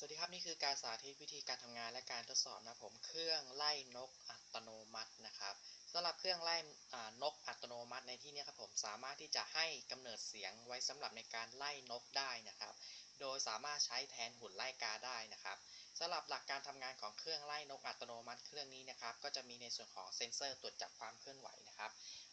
สวัสดีครับนี่คือการสาธิตวิธีการทำงานและการทดสอบนะผมเครื่องไล่นกอัตโนมัตินะครับสำหรับเครื่องไล่นกอัตโนมัติในที่นี้ครับผมสามารถที่จะให้กำเนิดเสียงไว้สำหรับในการไล่นกได้นะครับ โดยสามารถใช้แทนหุ่นไล่กาได้นะครับสำหรับหลักการทำงานของเครื่องไล่นกอัตโนมัติเครื่องนี้นะครับก็จะมีในส่วนของเซ็นเซอร์ตรวจจับความเคลื่อนไหวนะครับ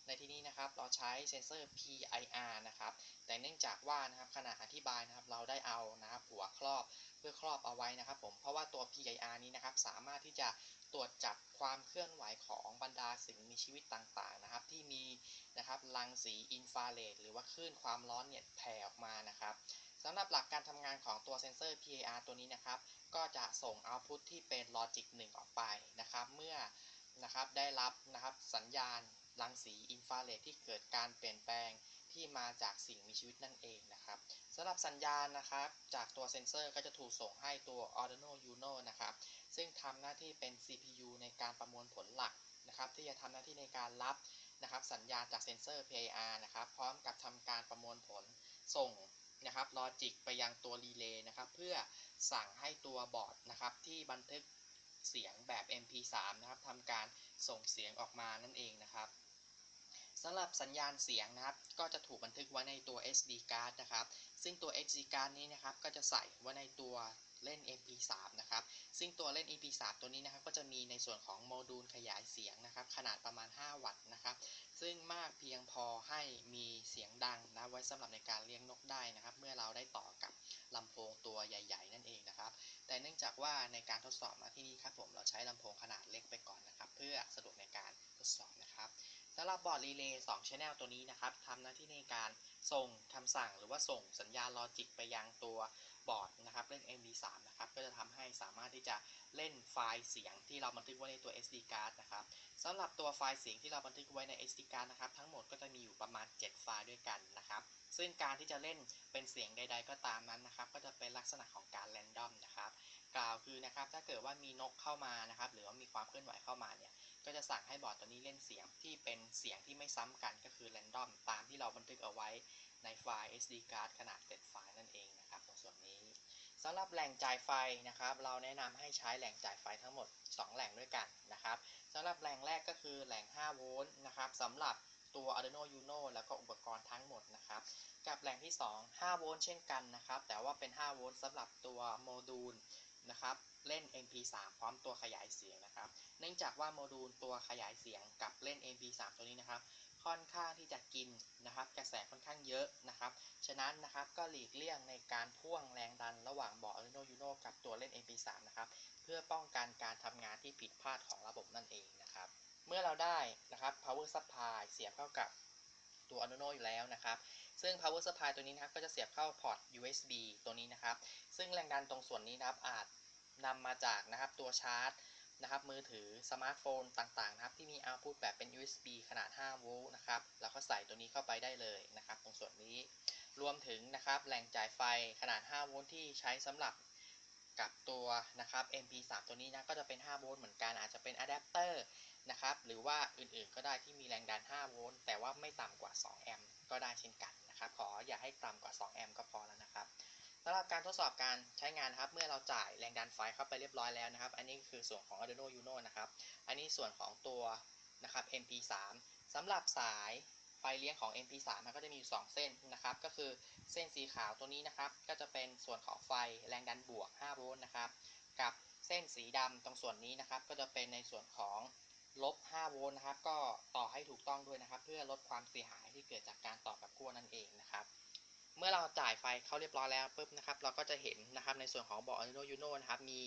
ในที่นี้นะครับเราใช้เซ็นเซอร์ PIR นะครับแต่เนื่องจากว่านะครับขณะอธิบายนะครับเราได้เอานะครับหัวครอบ พื่อครอบเอาไว้นะครับผมเพราะว่าตัว PIR นี้นะครับสามารถที่จะตรวจจับความเคลื่อนไหวของบรรดาสิ่งมีชีวิตต่างๆนะครับ ที่มีนะครับรังสีอินฟราเรดหรือว่าคลื่นความร้อนเนี่ยแผ่ออกมานะครับสำหรับหลักการทำงานของตัวเซนเซอร์ PIR ตัวนี้นะครับ ก็จะส่งเอาพุตที่เป็นลอจิก1ออกไปนะครับ เมื่อนะครับได้รับนะครับสัญญาณรังสีอินฟราเรดที่เกิดการเปลี่ยนแปลง ที่มาจากสิ่งมีชีวิตนั่นเองนะครับสำหรับสัญญาณนะครับจากตัวเซนเซอร์ก็จะถูกส่งให้ตัว Arduino Uno นะครับซึ่งทำหน้าที่เป็น CPU ในการประมวลผลหลักนะครับที่จะทำหน้าที่ในการรับนะครับสัญญาณจากเซนเซอร์ PIR นะครับพร้อมกับทำการประมวลผลส่งนะครับลอจิกไปยังตัวรีเลย์นะครับเพื่อสั่งให้ตัวบอร์ดนะครับที่บันทึกเสียงแบบ MP3 นะครับทำการส่งเสียงออกมานั่นเองนะครับ สำหรับสัญญาณเสียงนะครับ ก็จะถูกบันทึกไว้ในตัว SD card นะครับ ซึ่งตัว SD card นี้นะครับก็จะใส่ไว้ในตัวเล่น MP3 นะครับ ซึ่งตัวเล่น MP3 ตัวนี้นะครับ ก็จะมีในส่วนของโมดูลขยายเสียงนะครับ ขนาดประมาณ 5 วัตต์นะครับ ซึ่งมากเพียงพอให้มีเสียงดังนะ ไว้สำหรับในการเลี้ยงนกได้นะครับ เมื่อเราได้ต่อกับลำโพงตัวใหญ่ ๆ นั่นเองนะครับ แต่เนื่องจากว่าในการทดสอบมาที่นี่ครับผม เราใช้ลำโพงขนาดเล็กไปก่อนนะครับ เพื่อสะดวกในการทดสอบนะครับ สำหรับบอร์ดรีเลย์2 Channel ตัวนี้นะครับทำหน้าที่ในการส่งคำสั่งหรือว่าส่งสัญญาณลอจิกไปยังตัวบอร์ดนะครับเล่น MD3 นะครับก็จะทำให้สามารถที่จะเล่นไฟล์เสียงที่เราบันทึกไว้ในตัว SD card นะครับสำหรับตัวไฟล์เสียงที่เราบันทึกไว้ใน SD card นะครับทั้งหมดก็จะมีอยู่ประมาณ 7 ไฟล์ด้วยกันนะครับซึ่งการที่จะเล่นเป็นเสียงใด ๆ ก็ตามนั้นนะครับก็จะเป็นลักษณะของการแรนดอมนะครับกล่าวคือนะครับถ้าเกิดว่ามีนกเข้ามานะครับหรือว่ามีความเคลื่อนไหวเข้ามาเนี่ย ก็จะสั่งให้บอร์ดตัวนี้เล่นเสียงที่เป็นเสียงที่ไม่ซ้ำกันก็คือแรนดอมตามที่เราบันทึกเอาไว้ในไฟล์ SD card ขนาด7ไฟล์นั่นเองนะครับตรงส่วนนี้สำหรับแหล่งจ่ายไฟนะครับ เราแนะนำให้ใช้แหล่งจ่ายไฟทั้งหมด 2 แหล่งด้วยกันนะครับสำหรับแหล่งแรกก็คือแหล่ง 5 โวลต์นะครับสำหรับตัว Arduino Uno แล้วก็อุปกรณ์ทั้งหมดนะครับ กับแหล่งที่ 2 5 โวลต์เช่นกันนะครับ แต่ว่าเป็น 5 โวลต์สำหรับตัวโมดูลนะครับ เล่น MP3 พร้อมตัวขยายเสียงนะครับ เนื่องจากว่าโมดูลตัวขยายเสียงกับเล่น MP3 ตัวนี้นะครับ ค่อนข้างที่จะกินนะครับกระแสค่อนข้างเยอะนะครับ ฉะนั้นนะครับก็หลีกเลี่ยงในการพ่วงแรงดันระหว่างบอร์ด Arduino Uno กับตัวเล่น MP3 นะครับ เพื่อป้องกันการทำงานที่ผิดพลาดของระบบนั่นเองนะครับ เมื่อเราได้นะครับ power supply เสียบเข้ากับตัว Arduino อยู่แล้วนะครับ ซึ่ง power supply ตัวนี้นะครับก็จะเสียบเข้าพอร์ต USB ตัวนี้นะครับ ซึ่งแรงดันตรงส่วนนี้นะครับอาจ นำมาจากนะครับตัวชาร์จนะครับมือถือสมาร์ทโฟนต่างๆนะครับที่มีเอาต์พุตแบบเป็น USB ขนาด 5 โวลต์นะครับเราก็ใส่ตัวนี้เข้าไปได้เลยนะครับตรงส่วนนี้รวมถึงนะครับแหล่งจ่ายไฟขนาด 5 โวลต์ที่ใช้สำหรับกับตัวนะครับ MP3 ตัวนี้นะก็จะเป็น 5 โวลต์เหมือนกันอาจจะเป็นอะแดปเตอร์นะครับหรือว่าอื่นๆก็ได้ที่มีแรงดัน 5 โวลต์แต่ว่าไม่ต่ำกว่า 2 แอมป์ก็ได้เช่นกันนะครับขออย่าให้ต่ำกว่า 2 แอมป์ก็พอแล้วนะครับ สำหรับการทดสอบการใช้งานนะครับ เมื่อเราจ่ายแรงดันไฟเข้าไปเรียบร้อยแล้วนะครับ อันนี้คือส่วนของ Arduino Uno นะครับ อันนี้ส่วนของตัวนะครับ MP3 สำหรับสายไฟเลี้ยงของ MP3 มันก็จะมีอยู่2เส้นนะครับ ก็คือเส้นสีขาวตัวนี้นะครับ ก็จะเป็นส่วนของไฟแรงดันบวก 5 โวลต์นะครับ กับเส้นสีดำตรงส่วนนี้นะครับ ก็จะเป็นในส่วนของลบ 5 โวลต์นะครับ ก็ต่อให้ถูกต้องด้วยนะครับ เพื่อลดความเสียหายที่เกิดจากการต่อกับขั้วนั่นเองนะครับ เมื่อเราจ่ายไฟเข้าเรียบร้อยแล้วปุ๊บนะครับ เราก็จะเห็นนะครับในส่วนของบอร์ด Arduino Uno นะครับ มี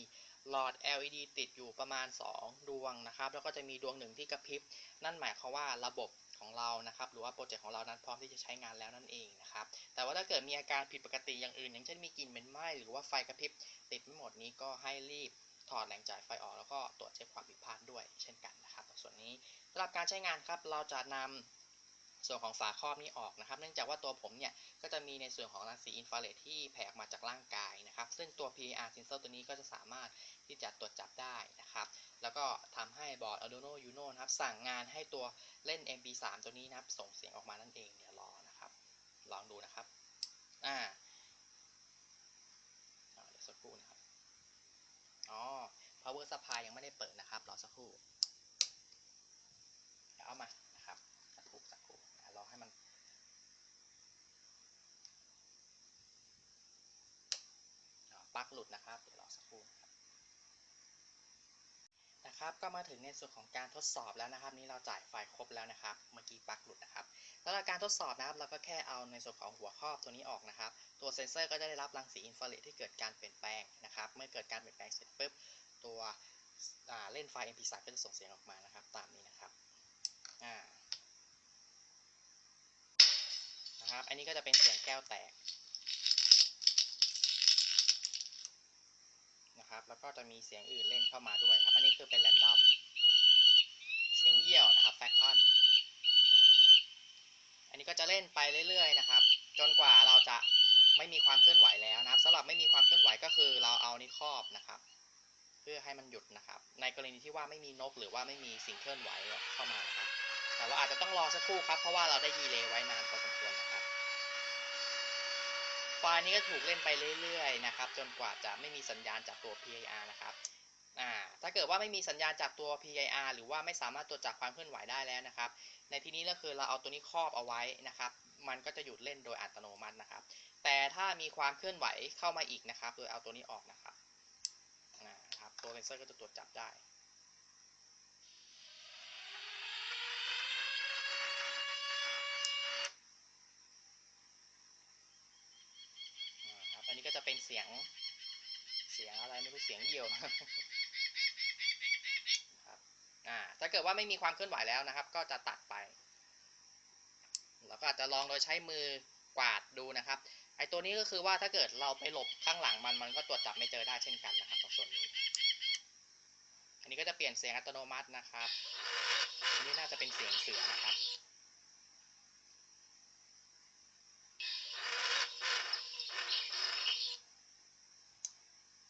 หลอด LED ติดอยู่ประมาณ 2 ดวงนะครับ แล้วก็จะมีดวงหนึ่งที่กระพริบ นั่นหมายความว่าระบบของเรานะครับ หรือว่าโปรเจกต์ของเรานั้นพร้อมที่จะใช้งานแล้วนั่นเองนะครับ แต่ว่าถ้าเกิดมีอาการผิดปกติอย่างอื่น อย่างเช่นมีกลิ่นเหม็นไหม้หรือว่าไฟกระพริบติดไม่หมดนี้ก็ให้รีบถอดแหล่งจ่ายไฟออกแล้วก็ตรวจเช็คความผิดพลาดด้วย เช่นกันนะครับส่วนนี้สำหรับการใช้งานครับเราจะนำ ส่วนของฝาครอบนี้ออกนะครับ เนื่องจากว่าตัวผมเนี่ยก็จะมีในส่วนของรังสีอินฟราเรดที่แผ่ออกมาจากร่างกายนะครับ ซึ่งตัว PIR sensor ตัวนี้ก็จะสามารถที่จะตรวจจับได้นะครับ แล้วก็ทำให้บอร์ด Arduino Uno นะครับสั่งงานให้ตัวเล่น MP3 ตัวนี้นะครับส่งเสียงออกมานั่นเองเดี๋ยวรอนะครับ ลองดูนะครับอ่าเดี๋ยวสักครู่นะครับอ๋อ power supply ยังไม่ได้เปิดนะครับรอสักครู่เดี๋ยวเอามานะครับสักครู่สักครู่นะรอให้มัน อ่าป ลั๊กหลุดนะครับ เดี๋ยวรอสักครู่นะครับนะครับ ก็มาถึงในส่วนของการทดสอบแล้วนะครับ นี่เราจ่ายไฟครบแล้วนะครับ เมื่อกี้ปลั๊กหลุดนะครับสำหรับการทดสอบนะครับ เราก็แค่เอาในส่วนของหัวครอบตัวนี้ออกนะครับ ตัวเซนเซอร์ก็จะได้รับรังสีอินฟราเรดที่เกิดการเปลี่ยนแปลงนะครับ เมื่อเกิดการเปลี่ยนแปลงเสร็จปุ๊บ ตัวเล่นไฟล์ MP3 ก็จะส่งเสียงออกมานะครับ ตามนี้นะครับนะครับ อันนี้ก็จะเป็นเสียงแก้วแตก นะครับ แล้วก็จะมีเสียงอื่นเล่นเข้ามาด้วยครับ อันนี้คือเป็นแรนดอม เสียงเยี่ยวนะครับแฟคคอนอันนี้ก็จะเล่นไปเรื่อยๆนะครับ จนกว่าเราจะไม่มีความเคลื่อนไหวแล้วนะครับสำหรับไม่มีความเคลื่อนไหวก็คือเราเอานี่ครอบนะครับ เพื่อให้มันหยุดนะครับ ในกรณีที่ว่าไม่มีนกหรือว่าไม่มีสิ่งเคลื่อนไหวเข้ามานะครับ แต่ว่าอาจจะต้องรอสักครู่ครับ เพราะว่าเราได้ดีเลย์ไว้นานพอสมควร ไฟล์นี้ก็ถูกเล่นไปเรื่อยๆนะครับจนกว่าจะไม่มีสัญญาณจากตัว PIR นะครับถ้าเกิดว่าไม่มีสัญญาณจากตัว PIR หรือว่าไม่สามารถตรวจจับความเคลื่อนไหวได้แล้วนะครับ ในที่นี้ก็คือเราเอาตัวนี้ครอบเอาไว้นะครับ มันก็จะหยุดเล่นโดยอัตโนมัตินะครับ แต่ถ้ามีความเคลื่อนไหวเข้ามาอีกนะครับ โดยเอาตัวนี้ออกนะครับอ่าครับ ตัวเซนเซอร์ก็จะตรวจจับได้ อ่าครับ อันนี้ก็จะ เป็นเสียงเสียงอะไรไม่รู้เสียงเหี่ยวครับอ่าถ้าเกิดว่าไม่มีความเคลื่อนไหวแล้วนะครับ ก็จะตัดไปเราก็อาจจะลองโดยใช้มือกวาดดูนะครับไอตัวนี้ก็คือว่าถ้าเกิดเราไปหลบข้างหลังมันมันก็ตรวจจับไม่เจอได้เช่นกันนะครับตรงส่วนนี้ อันนี้ก็จะเปลี่ยนเสียงอัตโนมัตินะครับอันนี้น่าจะเป็นเสียงเสือนะครับ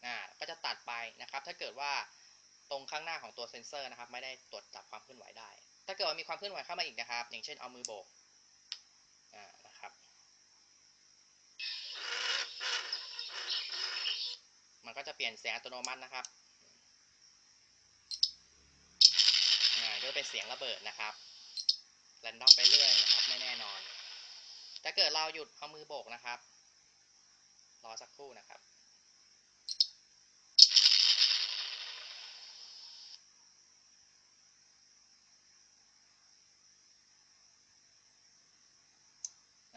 อ่าก็จะตัดไปนะครับ ถ้า เกิดว่าตรงข้างหน้าของตัวเซ็นเซอร์นะครับ ไม่ได้ตรวจจับความเคลื่อนไหวได้ ถ้าเกิดว่ามีความเคลื่อนไหวเข้ามาอีกนะครับ อย่างเช่นเอามือโบกนะครับ มันก็จะเปลี่ยนเสียงอัตโนมัตินะครับก็เป็นเสียงระเบิดนะครับแรนดอมไปเรื่อยนะครับ ไม่แน่นอน ถ้าเกิดเราหยุดเอามือโบกนะครับ รอสักครู่นะครับ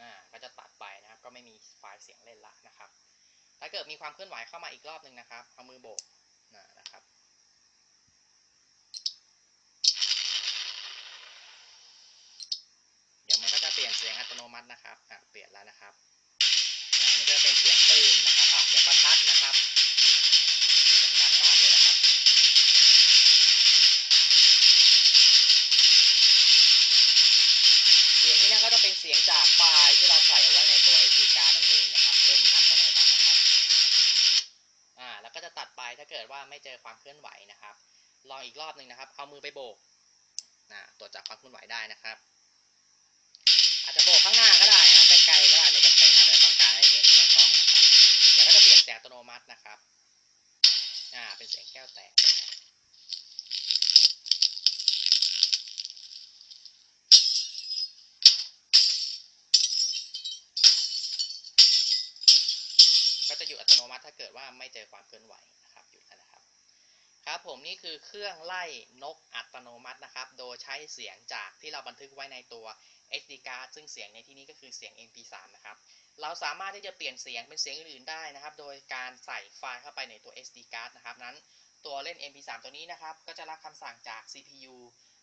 อ่าก็จะตัดไปนะครับ ก็ไมีไฟล์เสียงเล่นละนะครับ ถ้าเกิดมีความเคลื่อนไหวเข้ามาอีกรอบหนึ่งนะครับ เอามือโบกนะนะครับเดี๋ยวมันก็จะเปลี่ยนเสียงอัตโนมัตินะครับอะเปลี่ยนแล้วนะครับอะนี่ก็จะเป็นเสียงปืนนะครับอะเสียงประทัดนะครับ เป็นเสียงจากไฟล์ที่เราใส่ไว้ในตัว SD card นั่นเองนะครับเล่นอัตโนมัตินะครับอ่าแล้วก็จะตัดไปถ้าเกิดว่าไม่เจอความเคลื่อนไหวนะครับ ลองอีกรอบหนึ่งนะครับ เอามือไปโบกอ่าตรวจจับความเคลื่อนไหวได้นะครับ อาจจะโบกข้างหน้าก็ได้นะครับไกลๆก็ได้ไม่จำเป็นนะแต่ต้องการให้เห็นในกล้องนะครับเดี๋ยวก็จะเปลี่ยนเสียงอัตโนมัตินะครับอ่าเป็นเสียงแก้วแตก จะหยุดอัตโนมัติถ้าเกิดว่าไม่เจอความเคลื่อนไหวนะครับหยุดนะครับ ครับผมนี่คือเครื่องไล่นกอัตโนมัตินะครับ โดยใช้เสียงจากที่เราบันทึกไว้ในตัว SD card ซึ่งเสียงในที่นี้ก็คือเสียง MP3 นะครับ เราสามารถที่จะเปลี่ยนเสียงเป็นเสียงอื่นๆได้นะครับ โดยการใส่ไฟล์เข้าไปในตัว SD card นะครับ นั้นตัวเล่น MP3 ตัวนี้นะครับ ก็จะรับคำสั่งจาก CPU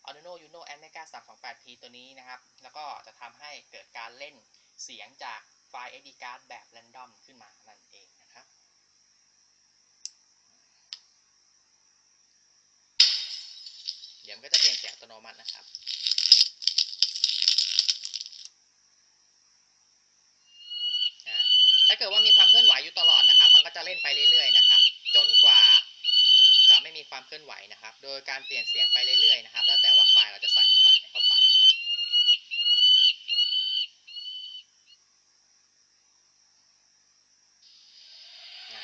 Arduino Uno Amiga 328P ตัวนี้นะครับ แล้วก็จะทำให้เกิดการเล่นเสียงจากไฟล์ SD card แบบ random ขึ้นมานั่นเองนะครับ เดี๋ยวมันก็จะเปลี่ยนเสียงอัตโนมัตินะครับถ้าเกิดว่ามีความเคลื่อนไหวอยู่ตลอดนะครับ มันก็จะเล่นไปเรื่อยๆนะครับ จนกว่าจะไม่มีความเคลื่อนไหวนะครับ โดยการเปลี่ยนเสียงไปเรื่อยๆนะครับ แล้วแต่ว่าไฟล์เราจะใส่ไฟล์ไหนเข้าไปนะครับ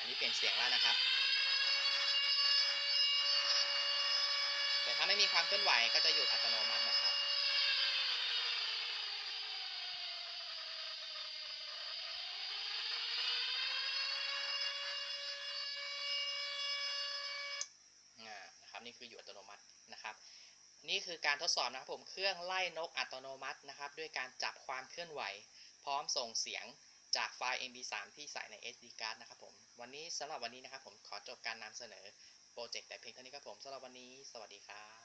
นี่เปลี่ยนเสียงแล้วนะครับ ถ้าไม่มีความเคลื่อนไหวก็จะหยุดอัตโนมัตินะครับ นะครับนี่คืออยู่อัตโนมัตินะครับ นี่คือการทดสอบนะครับผมเครื่องไล่นกอัตโนมัตินะครับ ด้วยการจับความเคลื่อนไหว พร้อมส่งเสียงจากไฟล์ mp3 ที่ใส่ใน SD card นะครับผม วันนี้สำหรับวันนี้นะครับผมขอจบการนำเสนอ โปรเจกต์แต่เพียงเท่านี้ครับผมสำหรับวันนี้ สวัสดีครับ